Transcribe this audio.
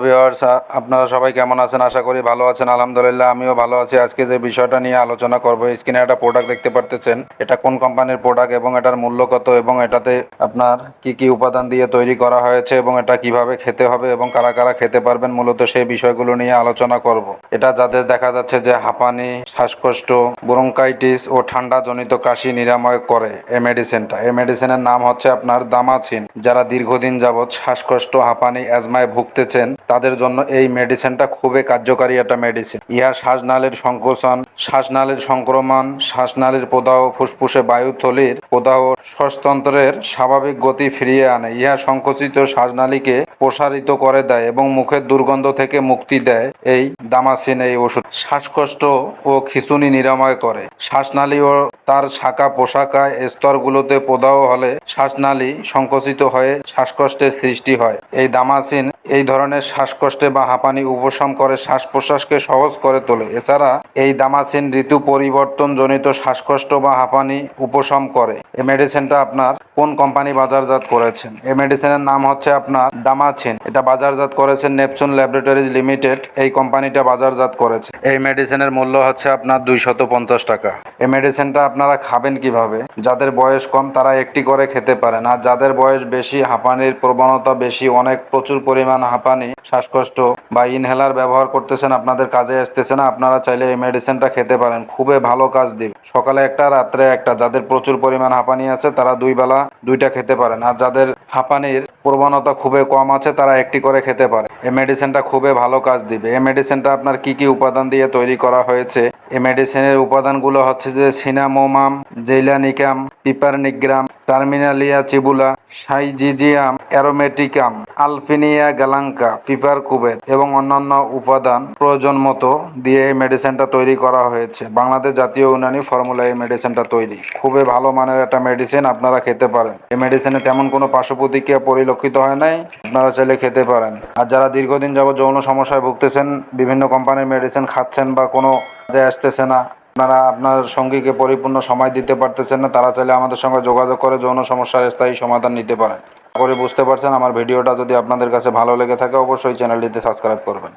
Viewers আপনারা সবাই কেমন আছেন? আশা করি ভালো আছেন। আলহামদুলিল্লাহ, আমিও ভালো আছি। আজকে যে বিষয়টা নিয়ে আলোচনা করব স্ক্রিনে একটা প্রোডাক্ট দেখতে পারতেছেন। এটা কোন কোম্পানির প্রোডাক্ট এবং এটার মূল্য কত এবং এটাতে আপনার কি কি উপাদান দিয়ে তৈরি করা হয়েছে এবং এটা কীভাবে খেতে হবে এবং কারা কারা খেতে পারবেন মূলত সেই বিষয়গুলো নিয়ে আলোচনা করব। এটা যাদের দেখা যাচ্ছে যে হাঁপানি, শ্বাসকষ্ট, ব্রঙ্কাইটিস ও ঠান্ডা জনিত কাশি নিরাময় করে এই মেডিসিনটা এই মেডিসিনের নাম হচ্ছে আপনার দামাছিন। যারা দীর্ঘদিন যাবৎ শ্বাসকষ্ট, হাঁপানি অ্যাজমায় ভুগতেছেন তাদের জন্য এই মেডিসিনটা খুবই কার্যকারী একটা মেডিসিন ইহা শ্বাসনালীর সংকোচন, শ্বাসনালীর সংক্রমণ, শ্বাসনালীর প্রদাহ, ফুসফুসে বায়ুথলির প্রদাহ, শ্বাসতন্ত্রের স্বাভাবিক গতি ফিরিয়ে আনে। ইহা সংকুচিত শ্বাসনালীকে প্রসারিত করে দেয় এবং মুখের দুর্গন্ধ থেকে মুক্তি দেয় এই দামাসিন এই ওষুধ। শ্বাসকষ্ট ও খিঁচুনি নিরাময় করে। শ্বাসনালী ও তার শাখা পোশাকায় স্তরগুলোতে প্রদাহ হলে শ্বাসনালী সংকুচিত হয়ে শ্বাসকষ্টের সৃষ্টি হয়। এই দামাসিন এই ধরনের শ্বাসকষ্টে বা হাঁপানি উপশম করে শ্বাস প্রশ্বাসকে সহজ করে তোলে। এছাড়া এই দামাসিন ঋতু পরিবর্তন জনিত শ্বাসকষ্ট বা হাঁপানি উপশম করে। এই মেডিসিনটা আপনার কোন কোম্পানি বাজারজাত করেছেন? এই মেডিসিনের নাম হচ্ছে আপনার দামাছিন এটা বাজারজাত করেছেন নেপচুন ল্যাবরেটরিজ লিমিটেড। এই কোম্পানিটা বাজারজাত করেছে। এই মেডিসিনের মূল্য হচ্ছে আপনার দুইশত পঞ্চাশ টাকা। এই মেডিসিনটা আপনারা খাবেন কীভাবে? যাদের বয়স কম তারা একটি করে খেতে পারেন। আর যাদের বয়স বেশি, হাঁপানির প্রবণতা বেশি, অনেক প্রচুর পরিমাণ হাঁপানি, শ্বাসকষ্ট বা ইনহেলার ব্যবহার করতেছেন, আপনাদের কাজে আসতেছে না, আপনারা চাইলে এই মেডিসিনটা খেতে পারেন। খুবই ভালো কাজ দিবে সকালে একটা, রাত্রে একটা, যাদের প্রচুর পরিমাণ হাঁপানি আছে, তারা দুই বেলা দুইটা খেতে পারেন। আর যাদের হাঁপানির প্রবণতা খুবই কম আছে, তারা একটি করে খেতে পারে। এই মেডিসিনটা খুবই ভালো কাজ দিবে। এই মেডিসিনটা আপনার কি কি উপাদান দিয়ে তৈরি করা হয়েছে? এই মেডিসিনের উপাদানগুলো হচ্ছে যে সিনামোমাম জেইলানিকাম পিপারনিগ্রাম টার্মিনালিয়া চিবুলা সাইজিজিয়াম অ্যারোমেটিকাম আলফিনিয়া গ্যালাঙ্কা পিপার কুবের এবং অন্যান্য উপাদান প্রয়োজন মতো দিয়ে এই মেডিসিনটা তৈরি করা হয়েছে। বাংলাদেশ জাতীয় উন্নয়নী ফর্মুলা এই মেডিসিনটা তৈরি। খুবই ভালো মানের একটা মেডিসিন আপনারা খেতে পারেন। এই মেডিসিনে তেমন কোনো পার্শ্ব প্রতিক্রিয়া পরিলক্ষিত হয় নাই, আপনারা চাইলে খেতে পারেন। আর যারা দীর্ঘদিন যাবত যৌন সমস্যায় ভুগতেছেন, বিভিন্ন কোম্পানির মেডিসিন খাচ্ছেন বা কোনো কাজে আসতেছে না, আপনারা আপনার সঙ্গীকে পরিপূর্ণ সময় দিতে পারতেছেন না, তারা চাইলে আমাদের সঙ্গে যোগাযোগ করে যৌন সমস্যার স্থায়ী সমাধান নিতে পারেন। করে বুঝতে পারছেন। আমার ভিডিওটা যদি আপনাদের কাছে ভালো লেগে থাকে, অবশ্যই চ্যানেলটিতে সাবস্ক্রাইব করবেন।